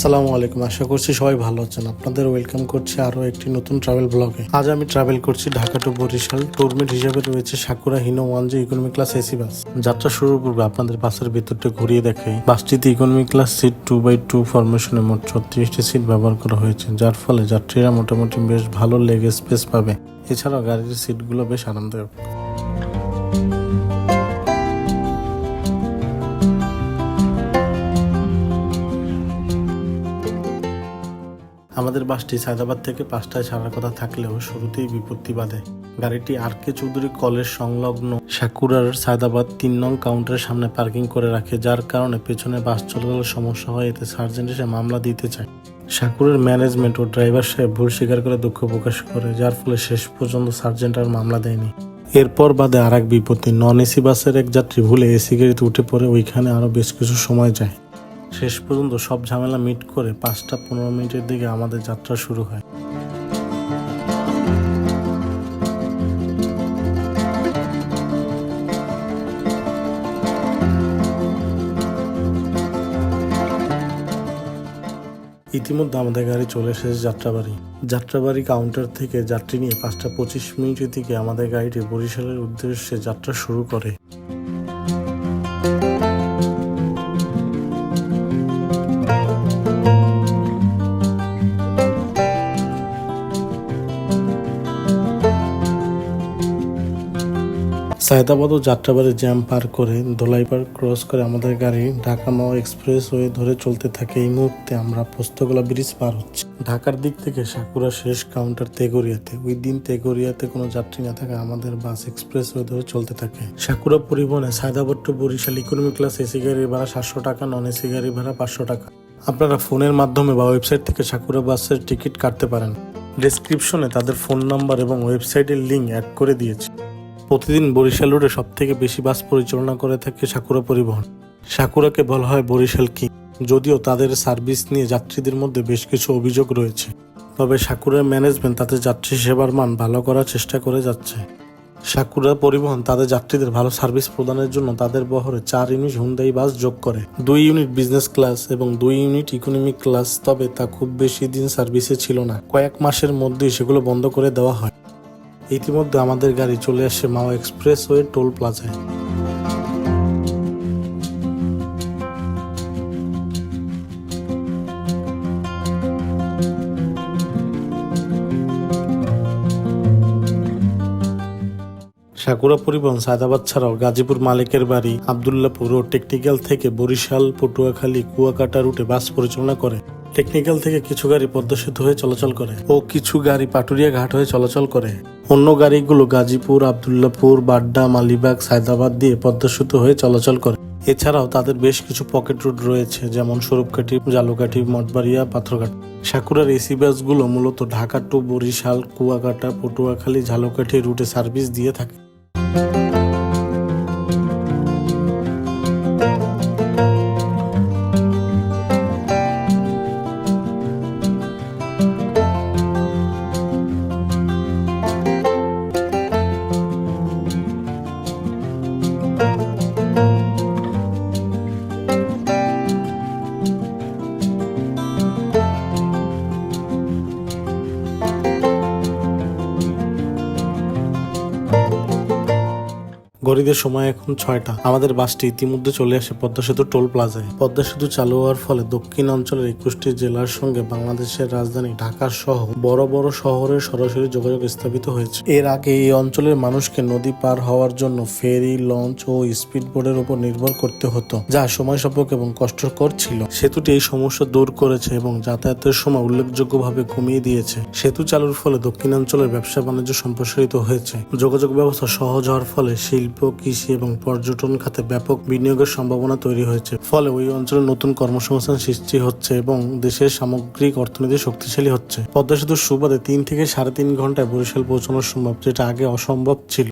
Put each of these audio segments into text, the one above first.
আসসালামু আলাইকুম। আশা করছি সবাই ভালো আছেন। আপনাদের ওয়েলকাম করছি আরও একটি নতুন ট্রাভেল ব্লগে। আজ আমি ট্রাভেল করছি ঢাকা টু বরিশাল। টুরমেট হিসেবে রয়েছে Sakura Hino one J economy class AC bus. যাত্রা শুরুর পূর্বে আপনাদের বাসের ভিতরটা ঘুরিয়ে দেখাই। বাসটিতে economy class seat two by two ফরমেশনে মোট ছত্রিশটি সিট ব্যবহার করা হয়েছে, যার ফলে যাত্রীরা মোটামুটি বেশ ভালো লেগ স্পেস পাবে। এছাড়াও গাড়ির সিটগুলো বেশ আরামদায়ক। আমাদের বাসটি সায়দাবাদ থেকে পাঁচটায় ছাড়ার কথা থাকলেও শুরুতেই বিপত্তি বাঁধে। গাড়িটি আর কে চৌধুরী কলেজ সংলগ্ন সাকুরার সায়দাবাদ তিন নং কাউন্টারের সামনে পার্কিং করে রাখে, যার কারণে পেছনে বাস চলাচলের সমস্যা হয়। এতে সার্জেন্ট এসে মামলা দিতে চায়। সাকুরের ম্যানেজমেন্ট ও ড্রাইভার সাহেব ভুল স্বীকার করে দুঃখ প্রকাশ করে, যার ফলে শেষ পর্যন্ত সার্জেন্ট আর মামলা দেয়নি। এরপর বাদে আর এক বিপত্তি, নন এসি বাসের এক যাত্রী ভুলে এসি গাড়িতে উঠে পড়ে, ওইখানে আরও বেশ কিছু সময় যায়। শেষ পর্যন্ত সব ঝামেলা মিট করে পাঁচটা পনেরো মিনিটের দিকে আমাদের যাত্রা শুরু হয়। ইতিমধ্যে আমাদের গাড়ি চলে এসেছে যাত্রাবাড়ি। যাত্রাবাড়ি কাউন্টার থেকে যাত্রী নিয়ে পাঁচটা পঁচিশ মিনিটের দিকে আমাদের গাড়িটি বরিশালের উদ্দেশ্যে যাত্রা শুরু করে। সায়দাবাদ ও যাত্রাবাড়ি জ্যাম পার করে দোলাইপাড় ক্রস করে আমাদের গাড়ি ঢাকা মাও এক্সপ্রেস ওয়ে ধরে চলতে থাকে। এই মুহূর্তে আমরা পোস্তগোলা ব্রিজ পার হচ্ছি। ঢাকার দিক থেকে সাকুরা শেষ কাউন্টার তেগরিয়াতে। ওই দিন তেগরিয়াতে কোনো যাত্রী না থাকা আমাদের বাস এক্সপ্রেস ওয়ে ধরে চলতে থাকে। সাকুরা পরিবহনে Saidabad to Barishal economy class AC গাড়ির ভাড়া সাতশো টাকা নন এসি গাড়ির ভাড়া পাঁচশো টাকা। আপনারা ফোনের মাধ্যমে বা ওয়েবসাইট থেকে সাকুরা বাসের টিকিট কাটতে পারেন। ডেসক্রিপশনে তাদের ফোন নাম্বার এবং ওয়েবসাইটের লিঙ্ক অ্যাড করে দিয়েছি। প্রতিদিন বরিশাল রুটে সব থেকে বেশি বাস পরিচালনা করে থাকে সাকুরা পরিবহন। সাকুরাকে বলা হয় বরিশাল কি। যদিও তাদের সার্ভিস নিয়ে যাত্রীদের মধ্যে বেশ কিছু অভিযোগ রয়েছে। তবে সাকুরার ম্যানেজমেন্ট তাদের যাত্রী সেবার মান ভালো করার চেষ্টা করে যাচ্ছে। সাকুরা পরিবহন তাদের যাত্রীদের ভালো সার্ভিস প্রদানের জন্য তাদের বহরে চার ইউনিট হুন্দাই বাস যোগ করে। দুই ইউনিট বিজনেস ক্লাস এবং দুই ইউনিট ইকোনমিক ক্লাস, তবে তা খুব বেশি দিন সার্ভিসে ছিল না। কয়েক মাসের মধ্যেই সেগুলো বন্ধ করে দেওয়া হয়। ইতিমধ্যে আমাদের গাড়ি চলে আসে মাও এক্সপ্রেস ওয়ে টোল প্লাজায়। সাকুরা পরিবহন সায়দাবাদ ছাড়াও গাজীপুর মালিকের বাড়ি আবদুল্লাপুর ও টেকনিক্যাল থেকে বরিশাল, পটুয়াখালী, কুয়াকাটা রুটে বাস পরিচালনা করে। টেকনিক্যাল থেকে কিছু গাড়ি পদ্মা হয়ে চলাচল করে ও কিছু গাড়ি পাটুরিয়া ঘাট হয়ে চলাচল করে। অন্য গাড়িগুলো গাজীপুর, আবদুল্লাপুর, বাড্ডা, মালিবাগ, সায়দাবাদ দিয়ে পদ্মা হয়ে চলাচল করে। এছাড়াও তাদের বেশ কিছু পকেট রুট রয়েছে, যেমন স্বরূপকাঠি জালুকাঠি, মঠবাড়িয়া, পাথরঘাট। সাকুরার এসি বাসগুলো মূলত ঢাকা টু বরিশাল, কুয়াকাটা, পটুয়াখালী, ঝালকাঠি রুটে সার্ভিস দিয়ে থাকে। Música গরিদের সময় এখন ছয়টা। আমাদের বাসটি ইতিমধ্যে চলে আসে পদ্মা সেতু টোল প্লাজায়। পদ্মা সেতু চালু হওয়ার ফলে দক্ষিণ অঞ্চলের একুশটি জেলার সঙ্গে বাংলাদেশের রাজধানী ঢাকা সহ বড় বড় শহরে সরাসরি যোগাযোগ স্থাপিত হয়েছে। এর আগে এই অঞ্চলের মানুষকে নদী পার হওয়ার জন্য ফেরি, লঞ্চ ও স্পিড বোর্ডের উপর নির্ভর করতে হতো, যা সময় সাপেক্ষ এবং কষ্টকর ছিল। সেতুটি এই সমস্যা দূর করেছে এবং যাতায়াতের সময় উল্লেখযোগ্যভাবে কমিয়ে দিয়েছে। সেতু চালুর ফলে দক্ষিণাঞ্চলের ব্যবসা বাণিজ্য সম্প্রসারিত হয়েছে। যোগাযোগ ব্যবস্থা সহজ হওয়ার ফলে শিল্প কৃষি এবং পর্যটন খাতে ব্যাপক বিনিয়োগের সম্ভাবনা তৈরি হয়েছে। ফলে ওই অঞ্চলে নতুন কর্মসংস্থান সৃষ্টি হচ্ছে এবং দেশের সামগ্রিক অর্থনীতি শক্তিশালী হচ্ছে। পদ্মা সেতুর সুবাদে তিন থেকে সাড়ে তিন ঘন্টায় বরিশাল পৌঁছানো সম্ভব, যেটা আগে অসম্ভব ছিল।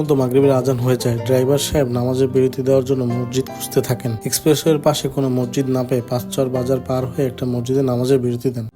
মধ্যে মাগরিবের আজান হয়ে যায়। ড্রাইভার সাহেব নামাজের বিরতি দেওয়ার জন্য মসজিদ খুঁজতে থাকেন। এক্সপ্রেসওয়ের পাশে কোনো মসজিদ না পেয়ে পাঁচ চর বাজার পার হয়ে একটা মসজিদে নামাজের বিরতি দেন।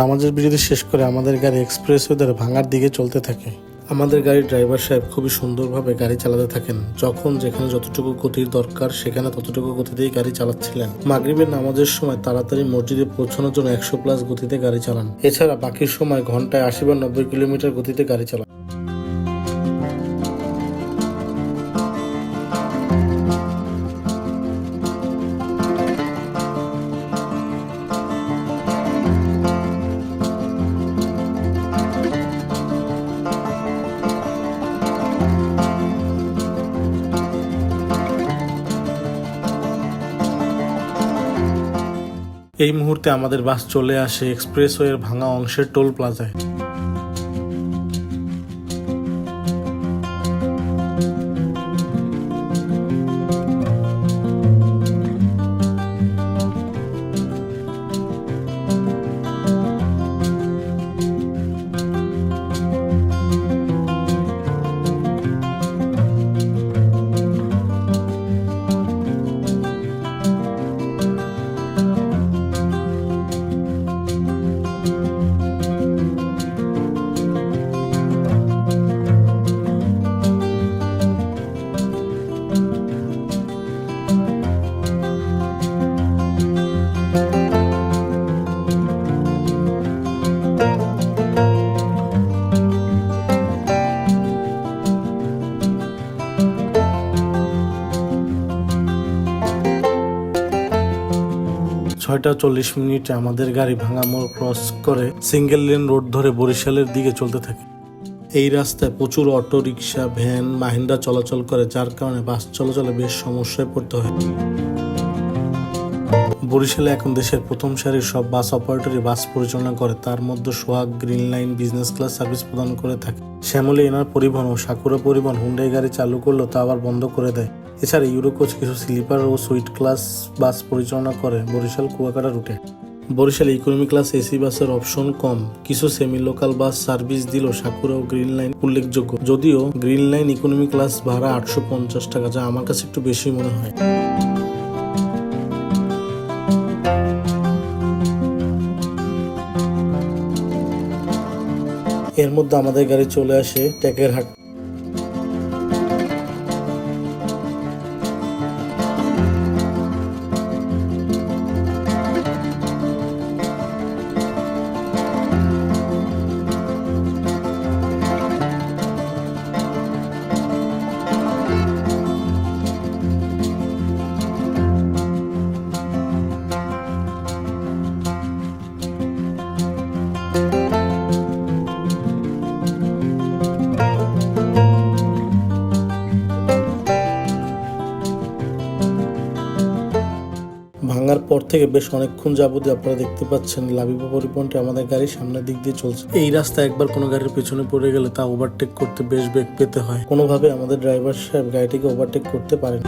নামাজের বিরতি শেষ করে আমাদের গাড়ি এক্সপ্রেসওয়ে ধরে ভাঙার দিকে চলতে থাকে। আমাদের গাড়ির ড্রাইভার সাহেব খুবই সুন্দরভাবে গাড়ি চালাতে থাকেন। যখন যেখানে যতটুকু গতির দরকার, সেখানে ততটুকু গতিতেই গাড়ি চালাচ্ছিলেন। মাগরীবের নামাজের সময় তাড়াতাড়ি মসজিদে পৌঁছানোর জন্য একশো প্লাস গতিতে গাড়ি চালান। এছাড়া বাকি সময় ঘন্টায় আশি বা নব্বই কিলোমিটার গতিতে গাড়ি চালান। এই মুহূর্তে আমাদের বাস চলে আসে এক্সপ্রেসওয়ের ভাঙা অংশের টোল প্লাজায়। ছয়টা চল্লিশ মিনিটে আমাদের গাড়ি ভাঙা মোড় ক্রস করে সিঙ্গেল লেন রোড ধরে বরিশালের দিকে চলতে থাকে। এই রাস্তায় প্রচুর অটো রিক্সা ভ্যান, মাহিন্দ্রা চলাচল করে, যার কারণে বাস চলাচলে বেশ সমস্যায় পড়তে হয়। বরিশালে এখন দেশের প্রথম সারির সব বাস অপারেটরই বাস পরিচালনা করে। তার মধ্যে Sohag, Green Line, business class service প্রদান করে থাকে। শ্যামলী এনার পরিবহন ও সাকুরা পরিবহন হুন্ডাই গাড়ি চালু করলেও তা আবার বন্ধ করে দেয়। এছাড়া ইউরোকোচ কিছু স্লিপার ও সুইট ক্লাস বাস পরিচালনা করে বরিশাল কুয়াকাটা রুটে। বরিশাল ইকোনমি ক্লাস এসি বাসের অপশন কম। কিছু সেমি লোকাল বাস সার্ভিস দিল সাকুরা ও গ্রিন লাইন উল্লেখযোগ্য। যদিও গ্রিন লাইন ইকোনমি ক্লাস ভাড়া আটশো পঞ্চাশ টাকা, যা আমার কাছে একটু বেশি মনে হয়। এর মধ্যে আমাদের গাড়ি চলে আসে ট্যাকের হাট থেকে বেশ অনেকক্ষণ যাবতীয় আপনারা দেখতে পাচ্ছেন লাবিবা পরিবহনটি আমাদের গাড়ির সামনের দিক দিয়ে চলছে। এই রাস্তায় একবার কোনো গাড়ির পেছনে পড়ে গেলে তা ওভারটেক করতে বেশ বেগ পেতে হয়। কোনোভাবে আমাদের ড্রাইভার সাহেব গাড়িটিকে ওভারটেক করতে পারেন।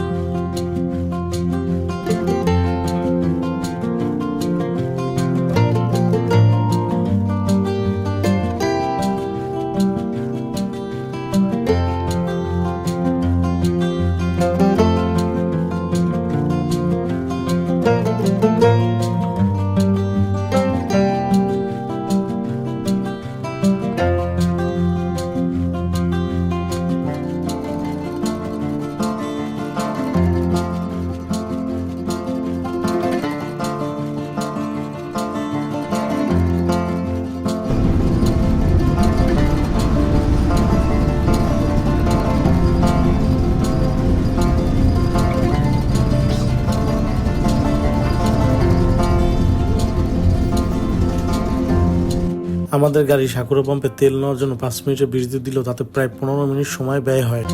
আমাদের গাড়ি সাকুরা পাম্পে তেল নেওয়ার জন্য পাঁচ মিনিটের বিরতি দিল, তাতে প্রায় পনেরো মিনিট সময় ব্যয় হয়।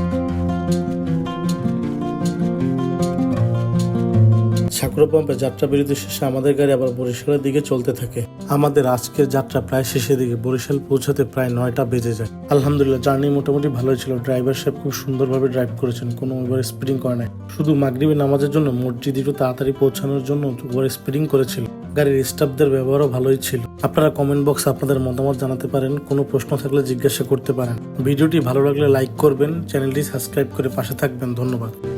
সাকুরা পাম্পে যাত্রা বিরতি শেষে আমাদের গাড়ি আবার বরিশালের দিকে চলতে থাকে। আমাদের আজকের যাত্রা প্রায় শেষের দিকে, বরিশাল পৌঁছাতে প্রায় নয়টা বেজে যায়। আলহামদুলিল্লাহ, জার্নি মোটামুটি ভালোই ছিল। ড্রাইভার সাহেব খুব সুন্দরভাবে ড্রাইভ করেছেন, কোনো ওভার স্পিডিং করে নাই। শুধু মাগরিবে নামাজের জন্য মসজিদ একটু তাড়াতাড়ি পৌঁছানোর জন্য ওভার স্পিডিং করেছিল। গাড়ির স্টাফদের ব্যবহারও ভালোই ছিল। আপনারা কমেন্ট বক্সে আপনাদের মতামত জানাতে পারেন, কোনো প্রশ্ন থাকলে জিজ্ঞাসা করতে পারেন। ভিডিওটি ভালো লাগলে লাইক করবেন চ্যানেলটি সাবস্ক্রাইব করে পাশে থাকবেন। ধন্যবাদ।